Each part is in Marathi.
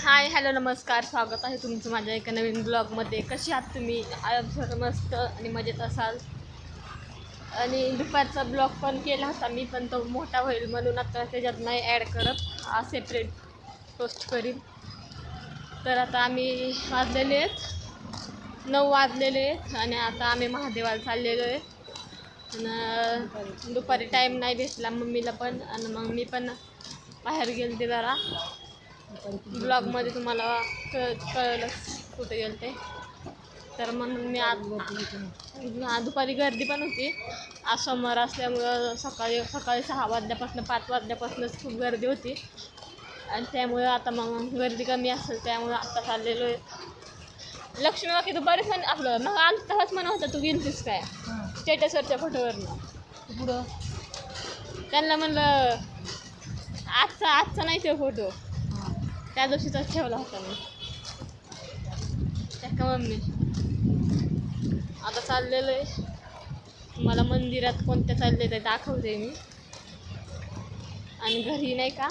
हाय हॅलो नमस्कार. स्वागत आहे तुमचं माझ्या एका नवीन ब्लॉगमध्ये. कशी आहात तुम्ही? आयुष्यात मस्त आणि मजेत असाल? आणि दुपारचा ब्लॉग पण केला होता मी पण तो मोठा होईल म्हणून आता त्याच्यात नाही ॲड करत. हा सेपरेट पोस्ट करीन. तर आता आम्ही वाजलेले आहेत. नऊ वाजलेले आहेत आणि आता आम्ही महादेवाला चाललेलो आहे. आणि दुपारी टाईम नाही भेटला मम्मीला पण. आणि मग मी पण बाहेर गेलते जरा. ब्लॉगमध्ये तुम्हाला कळ कळलं कुठे गेलं ते. तर म्हणून मी आज दुपारी गर्दी पण होती. आज सोमवार असल्यामुळं सकाळी सकाळी सहा वाजल्यापासून पाच वाजल्यापासूनच खूप गर्दी होती. आणि त्यामुळं आता मग गर्दी कमी असेल त्यामुळं आत्ता चाललेलो आहे. लक्ष्मी बाकी दुपारीच म्हण आपलं मग आज तसाच म्हणत होता तू गेलतीस काय? स्टेटसवरच्या फोटोवरनं. पुढं? त्यांना म्हणलं आजचा आजचा नाही तो फोटो. त्या दिवशीचाच ठेवला होता मी. त्या का मम्मी? आता चाललेलं आहे. मला मंदिरात कोणत्या चालले ते दाखवते मी. आणि घरी नाही का?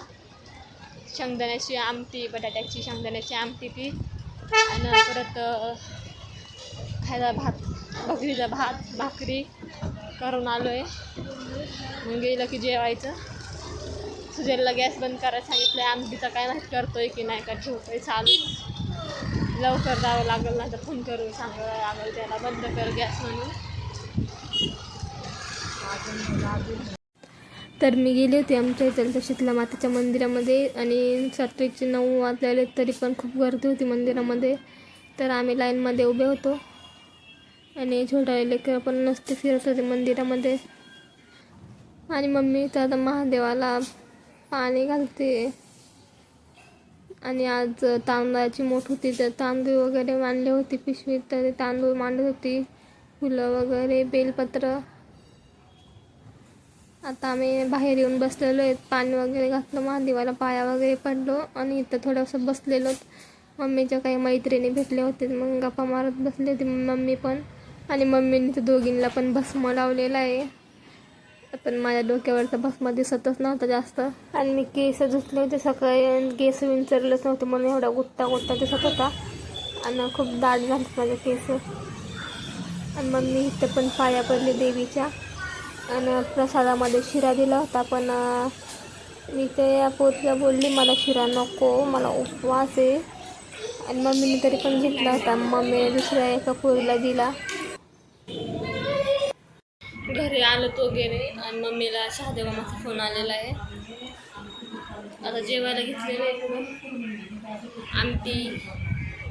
शेंगदाण्याची आमटी बटाट्याची शेंगदाण्याची आमटी ती आणि परत खायला भात भाकरीचा भात भाकरी करून आलो आहे मग गेलं की जेवायचं. सुजलला गॅस बंद करायला सांगितलं आहे आमटीचा काय नाही करतोय की नाही का ठेवतोय चालू. लवकर जावं लागेल ना तर फोन करून सांगावं लागेल त्याला बंद कर गॅस म्हणून. तर मी गेले होते आमच्या इथलच्या शीतला मातेच्या मंदिरामध्ये आणि रात्रीचे नऊ वाजलेले तरी पण खूप गर्दी होती मंदिरामध्ये. तर आम्ही लाईनमध्ये उभे होतो. आणि छोटा लेकरं पण नसते फिरत होते मंदिरामध्ये. आणि मम्मी तर महादेवाला पाणी घालते. आणि आज तांदळाची मोठ होती तर तांदूळ वगैरे मांडले होते पिशवीत तर ते तांदूळ मांडत होती. फुलं वगैरे बेलपत्र. आता आम्ही बाहेर येऊन बसलेलो आहेत. पाणी वगैरे घातलं महादेवाला पाया वगैरे पडलो आणि इथं थोडंसं बसलेलो. मम्मीच्या काही मैत्रिणी भेटले होते मग गप्पा मारत बसले होते मम्मी पण. आणि मम्मीने तर दोघींना पण भस्म लावलेला आहे. पण माझ्या डोक्यावरचा भस्मा दिसतच नव्हता जास्त. आणि मी केस धुतले होते सकाळी आणि केस विंचरलेच नव्हते म्हणून एवढा गुत्ता गुत्ता दिसत होता. आणि खूप दाट झाले माझे केस. आणि मग मी इथं पण पाया पडले देवीच्या. आणि प्रसादामध्ये शिरा दिला होता पण मी ते या पोरीला बोलली मला शिरा नको मला उपवास आहे. आणि मम्मीने तरी पण घेतला होता. मम्मीने दुसऱ्या एका पोरीला दिला. घरी आलो तो गेले आणि मम्मीला शहादेव मामाचा फोन आलेला आहे. आता जेवायला घेतलेलं आहे आमटी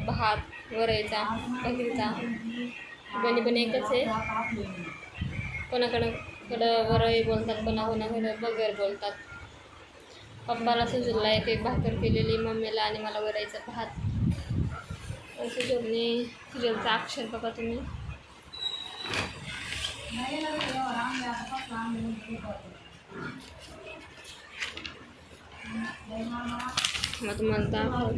भात वरायचा बकरीचा बनी पण एकच आहे. कोणाकडं कडं वरई बोलतात कोणा कोणाकडं बगर बोलतात. पप्पाला सुजूला एक एक भाकर केलेली मम्मीला आणि मला वरायचा भात. सुजलने सुजलचा अक्षर बघा तुम्ही. sama teman tahu.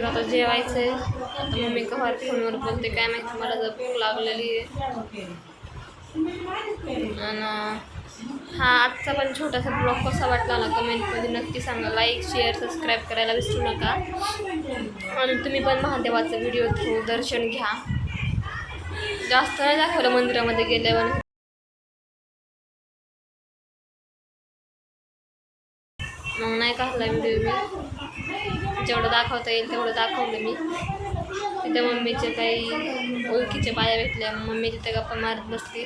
दाखवतो आता जेवायचं. आहे आता मम्मी कव्हा फोनवर बोलते काय माहिती मला जर भूक लागलेली आहे. आणि हा आजचा पण छोटासा ब्लॉग कसा वाटला ना कमेंटमध्ये नक्की सांगा. लाईक शेअर सबस्क्राईब करायला विसरू नका. आणि तुम्ही पण महादेवाचा व्हिडिओ थ्रू दर्शन घ्या. जास्त नाही दाखवलं मंदिरामध्ये गेल्यावर. मग नाही काढला व्हिडिओ मी? जेवढं दाखवता येईल तेवढं दाखवलं मी. तिथे मम्मीचे काही ओळखीच्या बाया भेटल्या मम्मी तिथे गप्पा मारत बसली.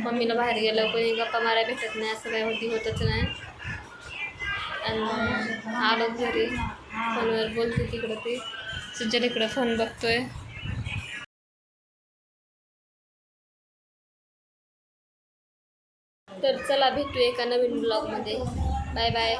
मम्मीला बाहेर गेलं कोणी गप्पा मारायला भेटत नाही असं काही होती होतच नाही. आणि आलो घरी. फोनवर बोलते तिकडं ते. सुजल इकडं फोन बघतोय. तर चला भेटू एका नवीन ब्लॉगमध्ये बाय बाय